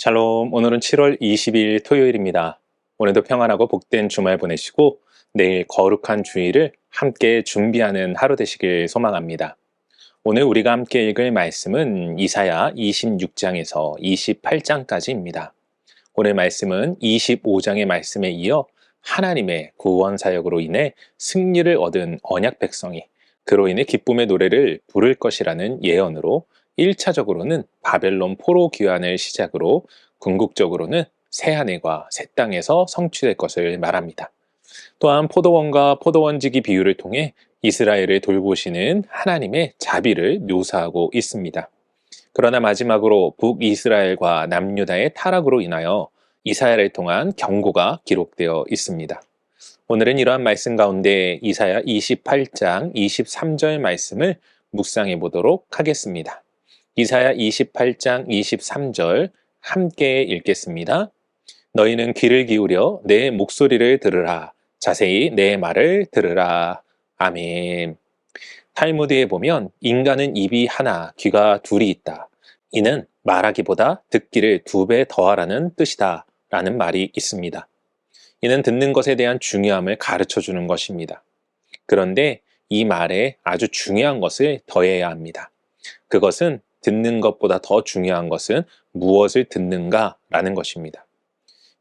샬롬, 오늘은 7월 20일 토요일입니다. 오늘도 평안하고 복된 주말 보내시고 내일 거룩한 주일을 함께 준비하는 하루 되시길 소망합니다. 오늘 우리가 함께 읽을 말씀은 이사야 26장에서 28장까지입니다. 오늘 말씀은 25장의 말씀에 이어 하나님의 구원 사역으로 인해 승리를 얻은 언약 백성이 그로 인해 기쁨의 노래를 부를 것이라는 예언으로 1차적으로는 바벨론 포로 귀환을 시작으로 궁극적으로는 새 하늘과 새 땅에서 성취될 것을 말합니다. 또한 포도원과 포도원지기 비유를 통해 이스라엘을 돌보시는 하나님의 자비를 묘사하고 있습니다. 그러나 마지막으로 북이스라엘과 남유다의 타락으로 인하여 이사야를 통한 경고가 기록되어 있습니다. 오늘은 이러한 말씀 가운데 이사야 28장 23절 말씀을 묵상해 보도록 하겠습니다. 이사야 28장 23절 함께 읽겠습니다. 너희는 귀를 기울여 내 목소리를 들으라. 자세히 내 말을 들으라. 아멘. 탈무드에 보면 인간은 입이 하나, 귀가 둘이 있다. 이는 말하기보다 듣기를 두 배 더하라는 뜻이다. 라는 말이 있습니다. 이는 듣는 것에 대한 중요함을 가르쳐 주는 것입니다. 그런데 이 말에 아주 중요한 것을 더해야 합니다. 그것은 듣는 것보다 더 중요한 것은 무엇을 듣는가라는 것입니다.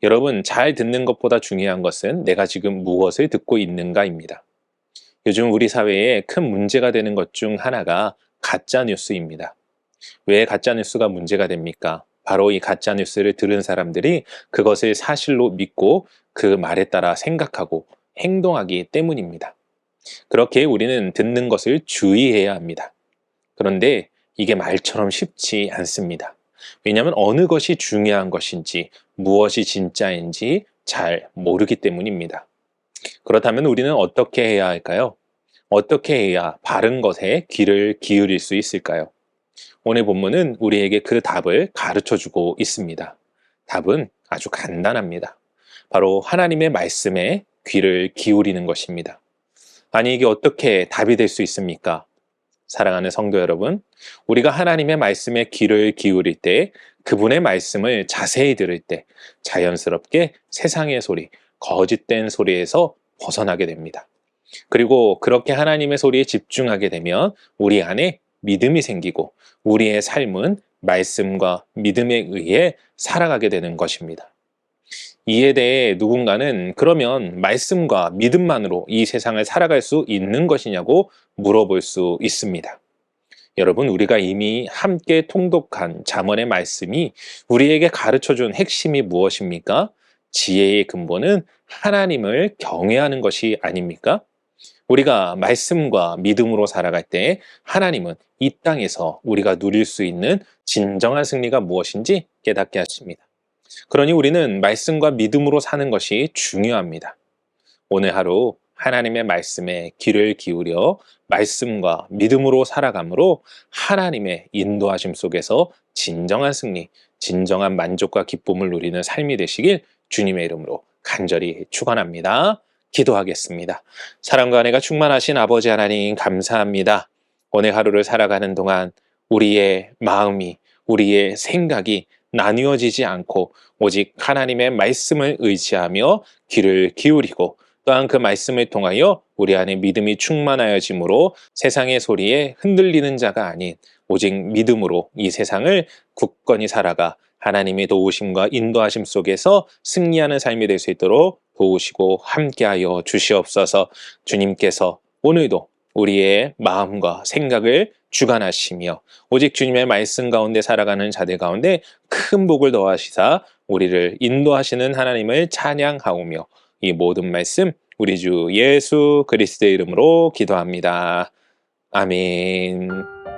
여러분, 잘 듣는 것보다 중요한 것은 내가 지금 무엇을 듣고 있는가입니다. 요즘 우리 사회에 큰 문제가 되는 것 중 하나가 가짜 뉴스입니다. 왜 가짜 뉴스가 문제가 됩니까? 바로 이 가짜 뉴스를 들은 사람들이 그것을 사실로 믿고 그 말에 따라 생각하고 행동하기 때문입니다. 그렇게 우리는 듣는 것을 주의해야 합니다. 그런데 이게 말처럼 쉽지 않습니다. 왜냐하면 어느 것이 중요한 것인지 무엇이 진짜인지 잘 모르기 때문입니다. 그렇다면 우리는 어떻게 해야 할까요? 어떻게 해야 바른 것에 귀를 기울일 수 있을까요? 오늘 본문은 우리에게 그 답을 가르쳐 주고 있습니다. 답은 아주 간단합니다. 바로 하나님의 말씀에 귀를 기울이는 것입니다. 아니, 이게 어떻게 답이 될 수 있습니까? 사랑하는 성도 여러분, 우리가 하나님의 말씀에 귀를 기울일 때, 그분의 말씀을 자세히 들을 때, 자연스럽게 세상의 소리, 거짓된 소리에서 벗어나게 됩니다. 그리고 그렇게 하나님의 소리에 집중하게 되면 우리 안에 믿음이 생기고 우리의 삶은 말씀과 믿음에 의해 살아가게 되는 것입니다. 이에 대해 누군가는 그러면 말씀과 믿음만으로 이 세상을 살아갈 수 있는 것이냐고 물어볼 수 있습니다. 여러분, 우리가 이미 함께 통독한 잠언의 말씀이 우리에게 가르쳐 준 핵심이 무엇입니까? 지혜의 근본은 하나님을 경외하는 것이 아닙니까? 우리가 말씀과 믿음으로 살아갈 때 하나님은 이 땅에서 우리가 누릴 수 있는 진정한 승리가 무엇인지 깨닫게 하십니다. 그러니 우리는 말씀과 믿음으로 사는 것이 중요합니다. 오늘 하루 하나님의 말씀에 귀를 기울여 말씀과 믿음으로 살아감으로 하나님의 인도하심 속에서 진정한 승리, 진정한 만족과 기쁨을 누리는 삶이 되시길 주님의 이름으로 간절히 축원합니다. 기도하겠습니다. 사랑과 은혜가 충만하신 아버지 하나님 감사합니다. 오늘 하루를 살아가는 동안 우리의 마음이 우리의 생각이 나뉘어지지 않고 오직 하나님의 말씀을 의지하며 귀를 기울이고 또한 그 말씀을 통하여 우리 안에 믿음이 충만하여짐으로 세상의 소리에 흔들리는 자가 아닌 오직 믿음으로 이 세상을 굳건히 살아가 하나님의 도우심과 인도하심 속에서 승리하는 삶이 될 수 있도록 도우시고 함께하여 주시옵소서. 주님께서 오늘도 우리의 마음과 생각을 주관하시며 오직 주님의 말씀 가운데 살아가는 자들 가운데 큰 복을 더하시사 우리를 인도하시는 하나님을 찬양하오며 이 모든 말씀 우리 주 예수 그리스도의 이름으로 기도합니다. 아멘.